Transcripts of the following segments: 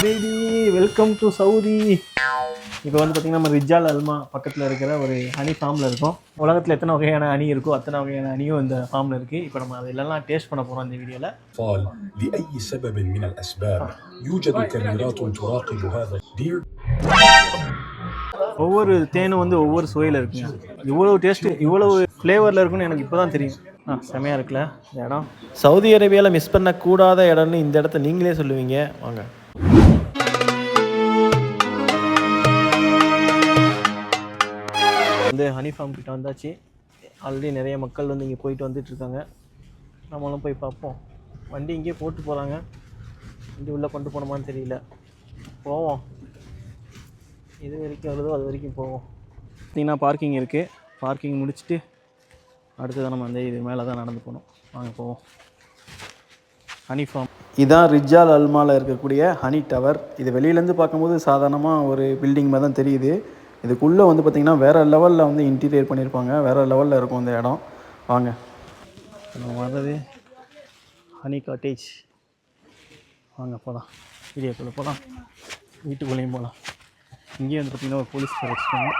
ஹபீபி welcome to Saudi இப்போ வந்து பார்த்திங்கன்னா நம்ம ரிஜால் அல்மா பக்கத்தில் இருக்கிற ஒரு ஹனி ஃபார்மில் இருக்கோம் உலகத்தில் எத்தனை வகையான ஹனி இருக்கோ அத்தனை வகையான ஹனியும் இந்த ஃபார்மில் இருக்குது இப்போ நம்ம அதெல்லாம் டேஸ்ட் பண்ண போகிறோம் இந்த வீடியோவில் قال لأي سبب من الأسباب يوجد كاميرات تراقب هذا Dear ஒவ்வொரு தேனும் வந்து ஒவ்வொரு சுவையில் இருக்குங்க இவ்வளவு டேஸ்ட்டு இவ்வளவு ஃப்ளேவரில் இருக்குன்னு எனக்கு இப்போ தான் தெரியும் ஆ செமையாக இருக்குல்ல இந்த இடம் சவுதி அரேபியாவில் மிஸ் பண்ணக்கூடாத இடம்னு இந்த இடத்த நீங்களே சொல்லுவீங்க வாங்க வந்து ஹனி ஃபார்ம் கிட்ட வந்தாச்சு. ஆல்ரெடி நிறைய மக்கள் வந்து இங்கே போயிட்டு வந்துட்டு இருக்காங்க நம்மளும் போய் பார்ப்போம். வண்டி இங்கேயே போட்டு போகிறாங்க வண்டி உள்ளே கொண்டு போனோமான்னு தெரியல. போவோம். எது வரைக்கும் வருதோ அது வரைக்கும் போவோம். பார்த்திங்கன்னா பார்க்கிங் இருக்குது பார்க்கிங் முடிச்சுட்டு அடுத்ததான் நம்ம அந்த இது மேலே தான் நடந்து போகணும். வாங்க போவோம். ஹனி ஃபார்ம் இதான் ரிஜால் அல்மாவில் இருக்கக்கூடிய ஹனி டவர் இது வெளியிலேருந்து பார்க்கும்போது சாதாரணமாக ஒரு பில்டிங் மாதிரி தான் தெரியுது. இதுக்குள்ளே வந்து பார்த்திங்கன்னா வேறு லெவலில் வந்து இன்டீரியர் பண்ணியிருப்பாங்க. வேறு லெவலில் இருக்கும் இந்த இடம். வாங்க. நம்ம வர்றது ஹனி காட்டேஜ் வாங்க போகலாம் வீடியோக்குள்ளே போகலாம் வீட்டுக்குள்ளேயும் போகலாம் இங்கேயும் வந்து பார்த்திங்கன்னா ஒரு போலீஸ்கார் வச்சுருக்காங்க.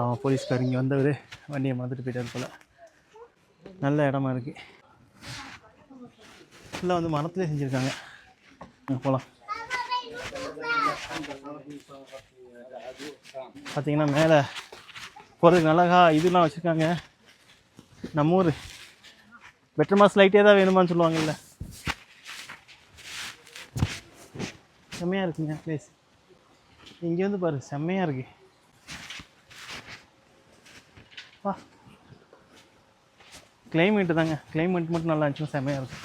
அவன் போலீஸ்கார் இங்கே வந்தவர். வண்டியை மறந்துட்டு போயிட்டார் போல். நல்ல இடமா இருக்குது ஃபுல்லாக வந்து மரத்துலேயே செஞ்சுருக்காங்க. போகலாம் பார்த்தீங்கன்னா மேலே போகிறதுக்கு அழகா இதெல்லாம் வச்சுருக்காங்க. நம்ம ஊர். பெட்டர் மாஸ் லைட்டே தான் வேணுமான்னு சொல்லுவாங்கல்ல. செம்மையாக இருக்குங்க ப்ளேஸ் இங்கே வந்து பாரு செம்மையாக இருக்கு. வா. கிளைமேட்டு தாங்க. கிளைமேட் மட்டும் நல்லா இருந்துச்சுன்னா செம்மையாக இருக்கும்.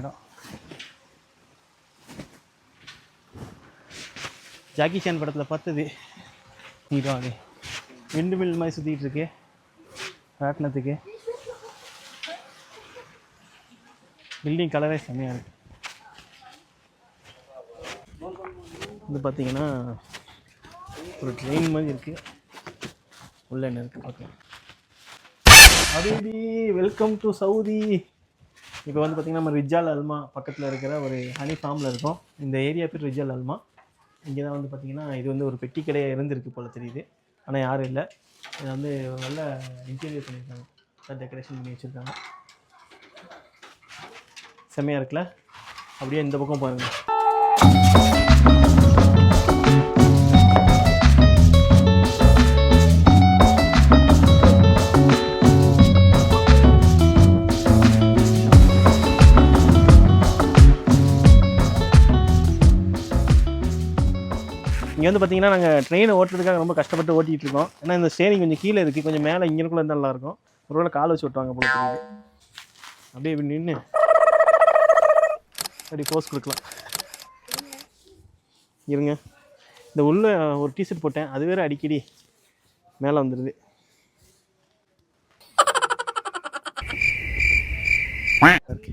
இடம். ஜாக்கி சான் படத்தில் பார்த்தது. நீடாவே விண்டு மில் மாதிரி சுற்றிட்டு இருக்கு. ராட்டினத்துக்கு பில்டிங் கலரே செம்மையாக இருக்கு. வந்து பார்த்தீங்கன்னா ஒரு ட்ரெயின் மாதிரி இருக்குது உள்ள என்ன இருக்குது பார்க்கலாம் ஹபீபி வெல்கம் டு சவுதி இப்போ வந்து பார்த்திங்கன்னா நம்ம ரிஜால் அல்மா பக்கத்தில் இருக்கிற ஒரு ஹனி ஃபார்மில் இருக்கோம். இந்த ஏரியா பேர் ரிஜால் அல்மா. இங்கே தான் வந்து பார்த்திங்கன்னா இது வந்து ஒரு பெட்டி கடையாக இருந்திருக்கு போல் தெரியுது. ஆனால் யாரும் இல்லை. இதை வந்து நல்ல இன்டீரியர் பண்ணியிருக்காங்க. நல்லா டெக்கரேஷன் பண்ணி வச்சுருக்காங்க. செம்மையாக இருக்குல்ல? அப்படியே இந்த பக்கம் பாருங்கள் இங்கே வந்து பார்த்தீங்கன்னா நாங்கள் ட்ரெயினை ஓட்டுறதுக்காக ரொம்ப கஷ்டப்பட்டு ஓட்டிகிட்டு இருக்கோம் ஏன்னா இந்த ஸ்டேரிங் கொஞ்சம் கீழே இருக்குது கொஞ்சம் மேலே இங்கேக்குள்ளே இருந்தால் நல்லாயிருக்கும். ஒருவேளை கால் வச்சு ஓட்டுவாங்க போல அப்படியே இப்படி நின்று அப்படி போஸ் கொடுக்கலாம். இருங்க. இந்த உள்ள ஒரு டிஷர்ட் போட்டேன். அது வேறு அடிக்கடி மேலே வந்துடுது ஓகே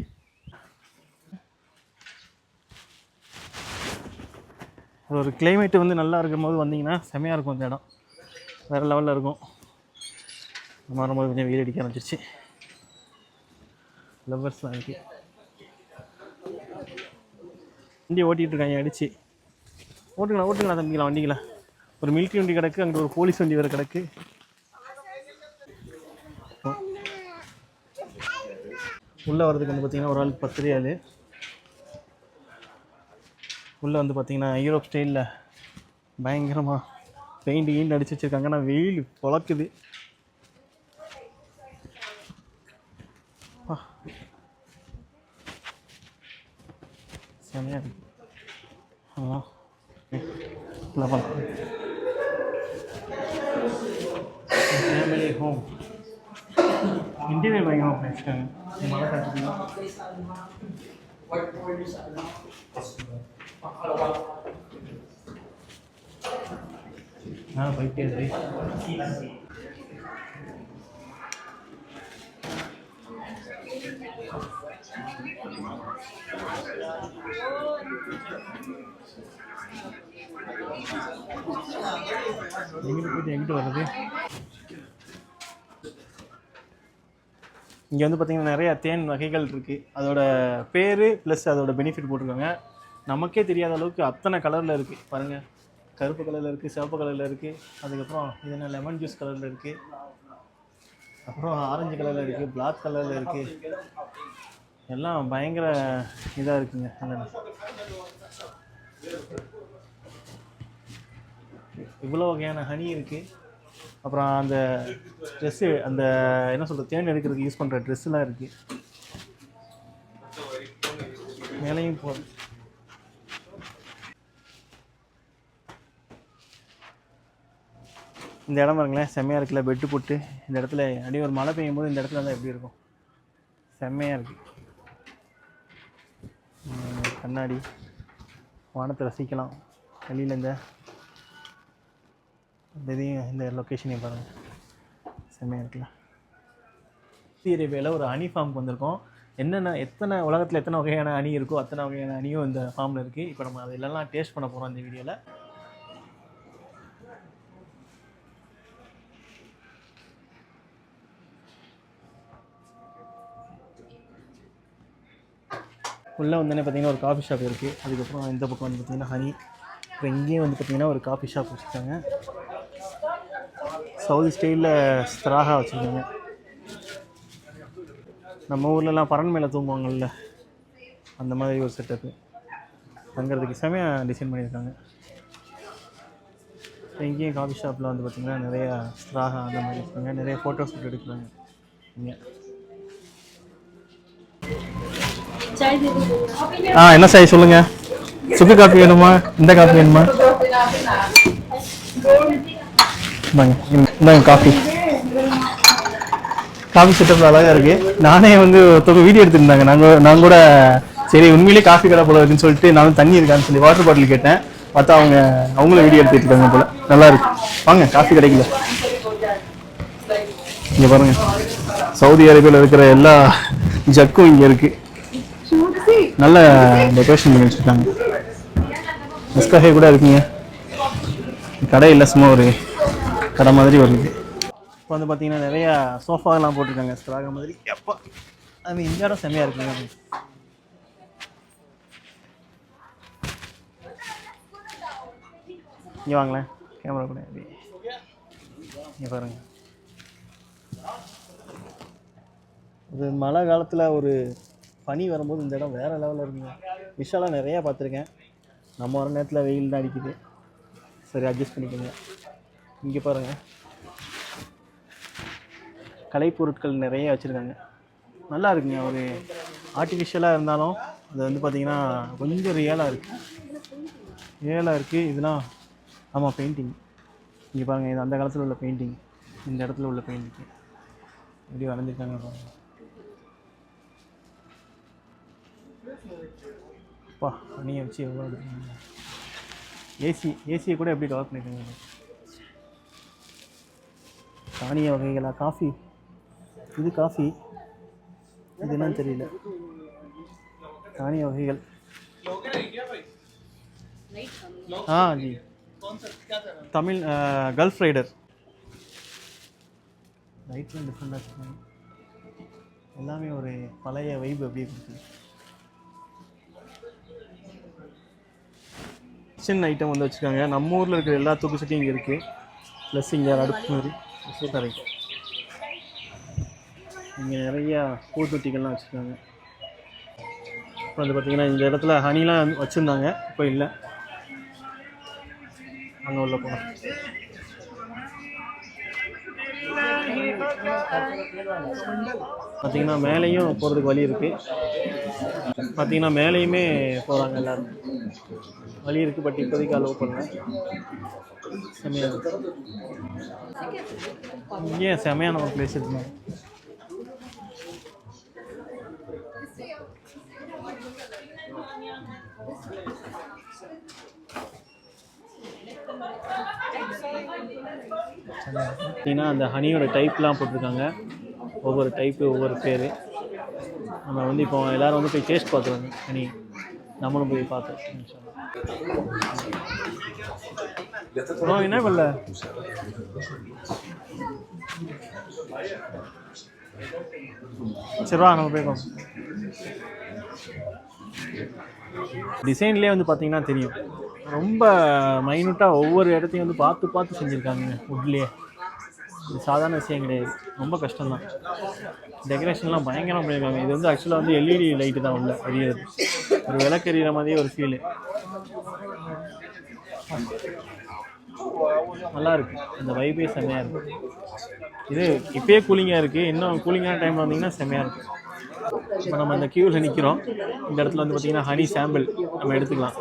அது ஒரு கிளைமேட் வந்து நல்லா இருக்கும் போது வந்தீங்கன்னா செமையாக இருக்கும் அந்த இடம். வேறு லெவலில் இருக்கும். வரும்போது கொஞ்சம் வெயில் அடிக்க ஆரம்பிச்சிருச்சு. லவ்வர்ஸ்லாம் இருக்குது வண்டி ஓட்டிகிட்டு இருக்காங்க அடிச்சு. ஓட்டுங்களா ஓட்டுங்களா தம்பிங்களா வண்டிங்களா? ஒரு மிலிட்ரி வண்டி கிடக்கு அங்கே ஒரு போலீஸ் வண்டி வேறு கிடக்கு. உள்ளே வர்றதுக்கு வந்து பார்த்திங்கன்னா ஒரு ஆளுக்கு பத்து ரியாலு உள்ளே வந்து பார்த்தீங்கன்னா யூரோப் ஸ்டைலில் பயங்கரமாக பெயிண்ட் கீண்ட் அடிச்சு வச்சுருக்காங்க. ஆனால் வெயில் பழக்குது. அப்பா. செமையாக இருக்கு. ஆமாம் ஃபேமிலி ஹோம் இன்டீரியர் பயங்கரமாக பண்ணியிருக்காங்க மழை காட்டுறீங்களா மேலே போயிட்டே இருக்கு எங்கிட்டு போயிட்டு எங்கிட்டு வர்றது இங்கே வந்து பார்த்திங்கன்னா நிறைய தேன் வகைகள் இருக்குது அதோட பேர் ப்ளஸ் அதோட பெனிஃபிட் போட்டிருக்காங்க. நமக்கே தெரியாத அளவுக்கு அத்தனை கலரில் இருக்குது பாருங்கள் கருப்பு கலரில் இருக்குது சிவப்பு கலரில் இருக்குது அதுக்கப்புறம் இது என்ன லெமன் ஜூஸ் கலரில் இருக்குது அப்புறம் ஆரஞ்சு கலரில் இருக்குது பிளாக் கலரில் இருக்குது எல்லாம் பயங்கர இதாக இருக்குங்க. அந்த இவ்வளோ வகையான ஹனி இருக்குது அப்புறம் அந்த ட்ரெஸ்ஸு அந்த என்ன சொல்கிறது தேன் எடுக்கிறதுக்கு யூஸ் பண்ணுற ட்ரெஸ்ஸுலாம் இருக்குது மேலேயும் போ இந்த இடம் பாருங்களேன் செம்மையாக இருக்குல்ல பெட்டு போட்டு. இந்த இடத்துல அடி ஒரு மழை பெய்யும் போது இந்த இடத்துல தான் எப்படி இருக்கும்? செம்மையாக இருக்குது கண்ணாடி. வானத்தை ரசிக்கலாம். வெளியில் இந்த இதையும் இந்த லொக்கேஷனையும் பாருங்கள் செம்மையாக இருக்குல்ல. சவுதி அரேபியாவில் ஒரு அணி ஃபார்முக்கு வந்திருக்கோம். என்னென்ன எத்தனை உலகத்தில் எத்தனை வகையான அணி இருக்கோ அத்தனை வகையான அணியும் இந்த ஃபார்மில் இருக்குது இப்போ நம்ம அதெல்லாம் டேஸ்ட் பண்ண போகிறோம் இந்த வீடியோவில் உள்ளே வந்தோடனே பார்த்தீங்கன்னா ஒரு காஃபி ஷாப் இருக்குது அதுக்கப்புறம் இந்த பக்கம் வந்து பார்த்தீங்கன்னா ஹனி இப்போ இங்கேயும் வந்து பார்த்தீங்கன்னா ஒரு காஃபி ஷாப் வச்சுருக்காங்க. சவுதி ஸ்டைலில் ஸ்திராகா வச்சுருக்காங்க. நம்ம ஊர்லலாம் பறன் மேலே தூங்குவாங்கல்ல அந்த மாதிரி ஒரு செட்டப்பு தங்குறதுக்கு செமையாக டிசைன் பண்ணியிருக்காங்க. இங்கேயும் காஃபி ஷாப்பில் வந்து பார்த்திங்கன்னா நிறையா ஸ்திராகா அந்த மாதிரி இருக்காங்க. நிறைய ஃபோட்டோஸ் எடுக்கிறாங்க. இங்கே. ஆ என்ன சாய் சொல்லுங்க? சுக்கு காப்பி வேணுமா? இந்த காப்பி வேணுமா? இந்தாங்க இந்தாங்க காஃபி காஃபி செட்டப் அழகா இருக்கு. நானே வந்து ஒருத்தவங்க வீடியோ எடுத்துருந்தாங்க. நாங்கள் நான் கூட சரி உண்மையிலேயே காஃபி கடை போல இருக்குன்னு சொல்லிட்டு நானும் தண்ணி இருக்கான்னு சொல்லி வாட்டர் பாட்டில் கேட்டேன். பார்த்தா அவங்க அவங்களும் வீடியோ எடுத்துட்டு இருக்காங்க போல. நல்லா இருக்கு. வாங்க காஃபி கிடைக்கல இங்க பாருங்க. சவுதி அரேபியாவில் இருக்கிற எல்லா ஜக்கும் இங்க இருக்கு. நல்ல டெக்கரேஷன் பண்ணி வச்சிருக்காங்க. நெஸ்காஃபே கூட இருக்குங்க. கடை இல்லை சும்மா ஒரு கடை மாதிரி வருது. இப்போ வந்து பார்த்தீங்கன்னா நிறையா சோஃபாலாம் போட்டிருக்காங்க ஸ்ட்ராக மாதிரி. எப்போ அது இந்த இடம் செம்மையாக இருக்குங்க. இங்கே வாங்களேன் கேமரா கூட. அப்படி இங்கே பாருங்க. ஒரு மழை காலத்தில் ஒரு பனி வரும்போது இந்த இடம் வேறு லெவலில் இருக்குங்க. விஷாலாக நிறையா பார்த்துருக்கேன். நம்ம வர நேரத்தில் வெயில் தான் அடிக்குது. சரி அட்ஜஸ்ட் பண்ணிக்கோங்க. இங்கே பாருங்கள் கலைப்பொருட்கள் நிறைய வச்சுருக்காங்க. நல்லா இருக்குங்க. ஒரு ஆர்டிஃபிஷியலாக இருந்தாலும் அது வந்து பார்த்திங்கன்னா கொஞ்சம் ரியலாக இருக்குது ரியலாக இருக்குது இதெல்லாம் ஆமாம் பெயிண்டிங் இங்கே பாருங்கள் இது அந்த காலத்தில் உள்ள பெயிண்டிங் இந்த இடத்துல உள்ள பெயிண்டிங் எப்படி வரைஞ்சிருக்காங்க பாருங்கள் அப்பா அணியை வச்சு எவ்வளோ ஏசி ஏசியை கூட எப்படி கவர் பண்ணியிருக்காங்க தானிய வகைகளா? காஃபி. இது காஃபி. இது என்னன்னு தெரியல. தானிய வகைகள். ஆ ஜி. Tamil gulf rider. லைட்லாம் டிஃப்ரெண்டாக வச்சுருக்காங்க எல்லாமே ஒரு பழைய வைப் அப்படியே கொடுக்குது. கிச்சன் ஐட்டம் வந்து வச்சுருக்காங்க. நம்ம ஊரில் இருக்கிற எல்லா தூக்கு சட்டியும் இங்கே இருக்குது ப்ளஸ் இங்கே அடுப்பு மாதிரி. சூப்பர். இங்கே நிறையா பூத்தொட்டிகள்லாம் வச்சுருக்காங்க. அப்புறம் வந்து பார்த்திங்கன்னா இந்த இடத்துல ஹனிலாம் வச்சுருந்தாங்க இப்போ இல்லை. அங்கே உள்ள போனோம் பார்த்தீங்கன்னா மேலேயும் போகிறதுக்கு வழி இருக்குது பார்த்தீங்கன்னா மேலேயுமே போகிறாங்க எல்லாரும். வழி இருக்குது பட் இப்போதைக்கு அலோவ் பண்ணல. செம்மையாக இருக்கு. ஏன் செம்மையான ஒரு பிளேஸ் இருக்குங்க பார்த்தீங்கன்னா அந்த ஹனியோட டைப்லாம் போட்டிருக்காங்க. ஒவ்வொரு டைப்பு ஒவ்வொரு பேர். நம்ம வந்து இப்போ எல்லோரும் வந்து போய் டேஸ்ட் பார்த்துருவாங்க ஹனி. நம்மளும் போய் பார்த்தோம் என்ன பண்ணல? சரி வா நம்ம போய் பார்ப்போம். டிசைன்லேயே வந்து பார்த்தீங்கன்னா தெரியும். ரொம்ப மைனூட்டாக ஒவ்வொரு இடத்தையும் வந்து பார்த்து பார்த்து செஞ்சுருக்காங்க உட்லேயே இது சாதாரண விஷயம் கிடையாது. ரொம்ப கஷ்டம்தான். டெக்கரேஷன்லாம் பயங்கரமாக பண்ணியிருக்காங்க இது வந்து ஆக்சுவலாக வந்து எல்இடி லைட்டு தான் உள்ள எரியுது ஒரு விளக்கு மாதிரியே ஒரு ஃபீலு நல்லா இருக்கு. அந்த வைபே செம்மையாக இருக்கு. இது இப்பயே கூலிங்காக இருக்குது இன்னும் கூலிங்கான டைமில் வந்தீங்கன்னா செம்மையாக இருக்கும் இப்போ நம்ம இந்த க்யூவில் நிற்கிறோம் இந்த இடத்துல வந்து பார்த்தீங்கன்னா ஹனி சாம்பிள் நம்ம எடுத்துக்கலாம்.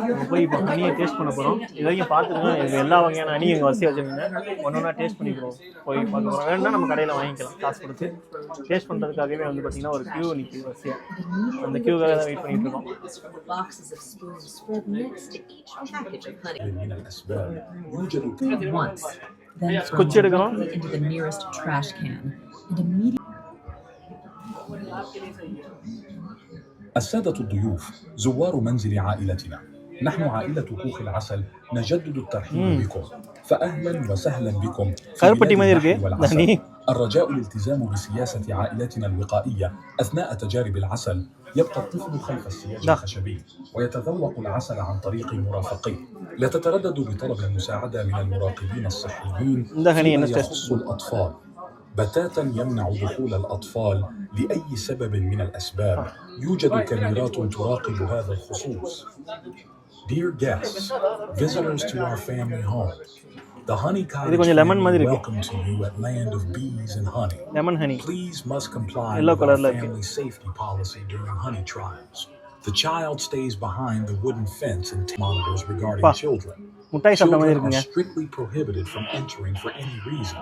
நம்ம போய் இப்போ ஹனியை டேஸ்ட் பண்ண போகிறோம் இது வரைக்கும் பார்த்துருக்கோம் இது எல்லா வகையான ஹனி எங்கள் வசதியாக வச்சுருங்க ஒன்று ஒன்றா டேஸ்ட் பண்ணிக்கிறோம் போய் பார்க்க போகிறோம் வேணும்னா நம்ம கடையில் வாங்கிக்கலாம் காசு கொடுத்து டேஸ்ட் பண்ணுறதுக்காகவே வந்து பார்த்தீங்கன்னா ஒரு க்யூ நிற்கிது வரிசையாக அந்த க்யூக்காக தான் வெயிட் பண்ணிட்டு இருக்கோம் Several boxes of spoons spread next to each package of honey من الأسباب يوجد once, then throw Scotch எடுக்கிறோம். directly into the nearest trash can, and immediately السادة الضيوف زوار منزل عائلتنا نحن عائلة كوخ العسل نجدد الترحيب بكم. فأهلا وسهلا بكم. في الرجاء الالتزام بسياسة عائلتنا الوقائية أثناء تجارب العسل. يبقى الطفل خلف السياج الخشبي ويتذوق العسل عن طريق مرافقيه لا تترددوا بطلب المساعدة من المراقبين الصحيين فيما يخص الأطفال. بتاتا يمنع دخول الأطفال لأي سبب من الأسباب. يوجد كاميرات تراقب هذا الخصوص. Dear guests, visitors to our family home, the Honey Cottage கொஞ்சம் lemon மாதிரி family இருக்கு. welcome to you at Land of Bees and Honey. Lemon honey Please must comply Yellow with our colour இருக்கு. family safety policy during honey trials. The child stays behind the wooden fence and monitors regarding பா. children. முட்டாய் சாப்பிட்ட மாதிரி Children are இருக்குங்க strictly prohibited from entering for any reason.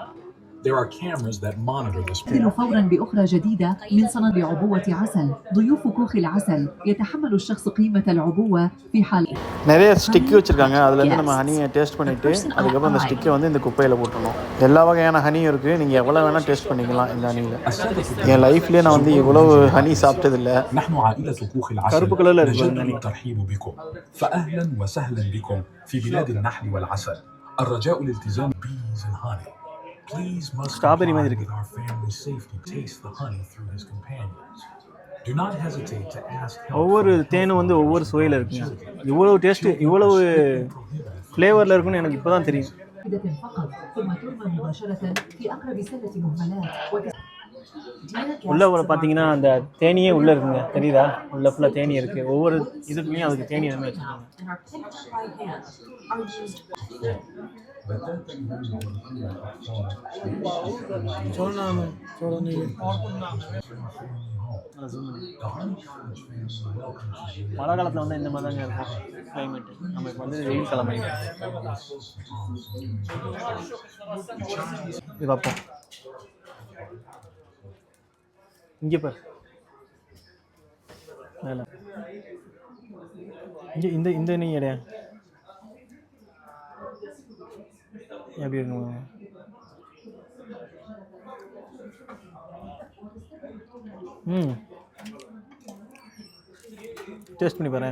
There are cameras that monitor this. ننتقل فورا بأخرى جديدة من صناديق عبوة عسل ضيوف كوخ العسل يتحمل الشخص قيمة العبوة في حال நிறைய stick வச்சுருக்காங்க அதுலேருந்து நம்ம ஹனியை taste பண்ணிவிட்டு அதுக்கப்புறம் அந்த ஸ்டிக்கை வந்து இந்த குப்பையில் போட்டுடணும் எல்லா வகையான ஹனியும் இருக்குது நீங்கள் எவ்வளோ வேணால் டேஸ்ட் பண்ணிக்கலாம் இந்த ஹனியில் السادة என் லைஃப்லேயே நான் வந்து இவ்வளோ ஹனி சாப்பிட்டதில்ல نحن عائلة كوخ كرب العسل كلها نجدد البنانية. الترحيب بكم فأهلا وسهلا بكم في بلاد النحل والعسل الرجاء الالتزام bees and ஸ்ட்ராபெரி மாதிரி இருக்கு ஒவ்வொரு தேனும் வந்து ஒவ்வொரு சுவையில் இருக்குங்க. இவ்வளவு டேஸ்ட்டு இவ்வளவு ஃப்ளேவரில் இருக்கும்னு எனக்கு இப்போ தான் தெரியும் உள்ள பார்த்தீங்கன்னா அந்த தேனியே உள்ளே இருக்குங்க. தெரியுதா? உள்ள ஃபுல்லாக தேனி இருக்குது ஒவ்வொரு இதுக்குமே அதுக்கு தேனி எதுவுமே வச்சுருக்காங்க and are picked மழை காலத்தில் வந்து இந்த மாதிரி தாங்க இருக்கும் கிளைமேட்டு நம்ம வந்து வெயில் கிளம்பி இது பார்ப்போம் இங்கே பாரு மேலே இங்கே இந்த இந்த நீ இடையா எப்படி இருக்குங்க ம். டேஸ்ட் பண்ணி பாரு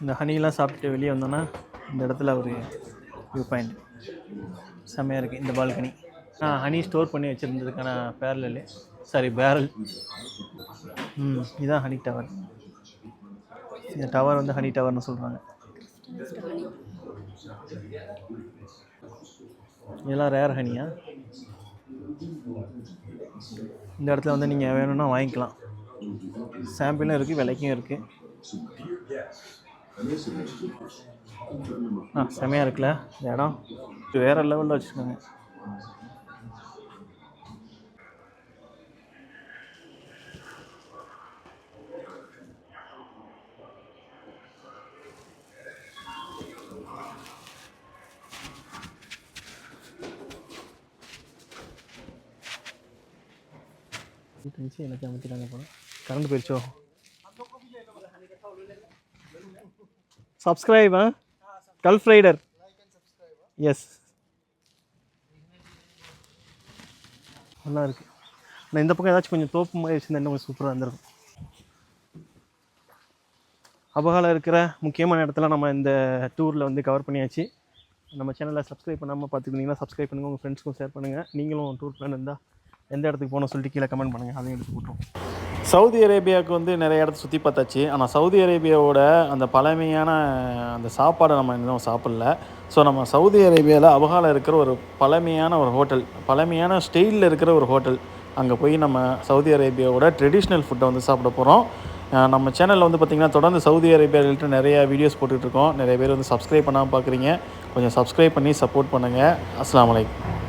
இந்த ஹனிலாம் சாப்பிட்டு வெளியே வந்தோன்னா இந்த இடத்துல ஒரு வியூ பாயிண்ட் செம்மையாக இருக்குது இந்த பால்கனி நான் ஹனி ஸ்டோர் பண்ணி வச்சுருந்ததுக்கான பேரலு சாரி பேரல் ம் இதுதான் ஹனி டவர் இந்த டவர் வந்து ஹனி டவர்னு சொல்கிறாங்க இதெல்லாம் ரேர் ஹனியா? இந்த இடத்துல வந்து நீங்கள் வேணும்னா வாங்கிக்கலாம். சாம்பிளும் இருக்குது விலைக்கும் இருக்குது ஆ செமையாக இருக்குல்ல இந்த இடம். வேறு லெவலில் வச்சுருக்காங்க. இருந்துச்சு எனக்கு அமைச்சிட்டாங்க போல கரண்ட் போயிடுச்சோ சப்ஸ்கிரைப் ஆ? கல்ஃப் ரைடர் எஸ் நல்லா இருக்குது ஆனால் இந்த பக்கம் ஏதாச்சும் கொஞ்சம் தோப்பு மாதிரி வச்சுருந்தா இன்னும் கொஞ்சம் சூப்பராக இருந்திருக்கும். அபகாலம் இருக்கிற முக்கியமான இடத்துல நம்ம இந்த டூரில் வந்து கவர் பண்ணியாச்சு. நம்ம சேனலை சப்ஸ்கிரைப் பண்ணாமல் பார்த்துக்கிட்டிங்கன்னா சப்ஸ்கிரைப் பண்ணுங்கள் உங்கள் ஃப்ரெண்ட்ஸ்க்கும் ஷேர் பண்ணுங்கள் நீங்களும் டூர் பிளான் இருந்தால் எந்த இடத்துக்கு போகணும் சொல்லிட்டு கீழே கமெண்ட் பண்ணுங்கள் அதையும் எடுத்து போட்டுரும் சவுதி அரேபியாவுக்கு வந்து நிறைய இடத்த சுற்றி பார்த்தாச்சு. ஆனால் சவுதி அரேபியாவோட அந்த பழமையான அந்த சாப்பாடை நம்ம இன்னும் சாப்பிடல. ஸோ நம்ம சவுதி அரேபியாவில் அபகால இருக்கிற ஒரு பழமையான ஒரு ஹோட்டல் பழமையான ஸ்டைலில் இருக்கிற ஒரு ஹோட்டல் அங்கே போய் நம்ம சவுதி அரேபியாவோட ட்ரெடிஷ்னல் ஃபுட்டை வந்து சாப்பிட போகிறோம் நம்ம சேனலில் வந்து பார்த்திங்கன்னா தொடர்ந்து சவுதி அரேபியா ரிலேட்டட் நிறையா வீடியோஸ் போட்டுட்ருக்கோம் நிறைய பேர் வந்து சப்ஸ்கிரைப் பண்ணாமல் பார்க்குறீங்க கொஞ்சம் சப்ஸ்கிரைப் பண்ணி சப்போர்ட் பண்ணுங்கள் அஸ்லாம் வலைக்கம்